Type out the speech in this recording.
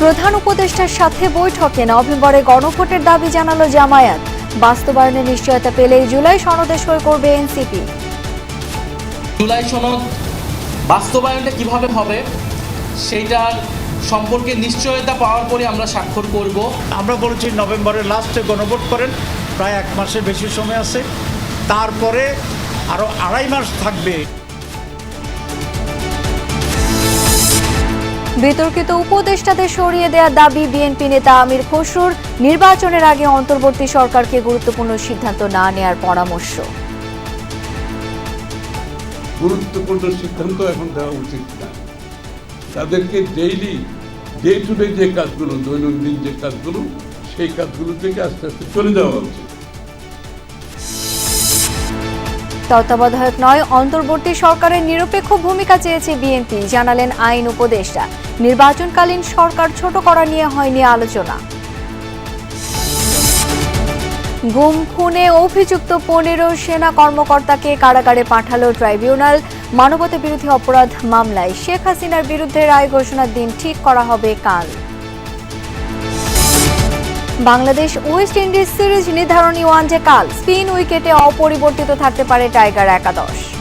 প্রধান উপদেষ্টার সাথে বৈঠকে নভেম্বরে গণভোটের দাবি জানালো জামায়াত। বাস্তবায়নের নিশ্চয়তা পেলেই জুলাই সনদে সই করবে এনসিপি। জুলাই সনদ বাস্তবায়নটা কীভাবে হবে সেইটার সম্পর্কে নিশ্চয়তা পাওয়ার পরে আমরা স্বাক্ষর করব। আমরা বলেছি নভেম্বরের লাস্টে গণভোট করেন প্রায় এক মাসের বেশি সময় আছে। তারপরে আরও আড়াই মাস থাকবে। বিতর্কিত উপদেষ্টাদের সরিয়ে দেওয়ার দাবি বিএনপি নেতা আমির খসরুর। নির্বাচনের আগে অন্তর্বর্তী সরকারকে গুরুত্বপূর্ণ সিদ্ধান্ত না নেয়ার পরামর্শ। গুরুত্বপূর্ণ সিদ্ধান্ত এখন দেওয়া উচিত না। তাদেরকে ডেইলি ডে টু ডে যে কাজগুলো, দৈনন্দিন যে কাজগুলো, সেই কাজগুলো থেকে আস্তে আস্তে চলে যাওয়া উচিত। তত্ত্বাবধায়ক নয়, অন্তর্বর্তী সরকারের নিরপেক্ষ ভূমিকা চেয়েছে বিএনপি, জানালেন আইন উপদেষ্টা। নির্বাচনকালীন সরকার ছোট করা নিয়ে হয়নি আলোচনা। গুম, খুনে অভিযুক্ত পনেরো সেনা কর্মকর্তাকে কারাগারে পাঠালো ট্রাইব্যুনাল। মানবতা বিরোধী অপরাধ মামলায় শেখ হাসিনার বিরুদ্ধে রায় ঘোষণার দিন ঠিক করা হবে কাল। বাংলাদেশ ওয়েস্ট ইন্ডিজ সিরিজ নির্ধারণী ওয়ানডে কাল স্পিন উইকেটে অপরিবর্তিত থাকতে পারে টাইগার একাদশ।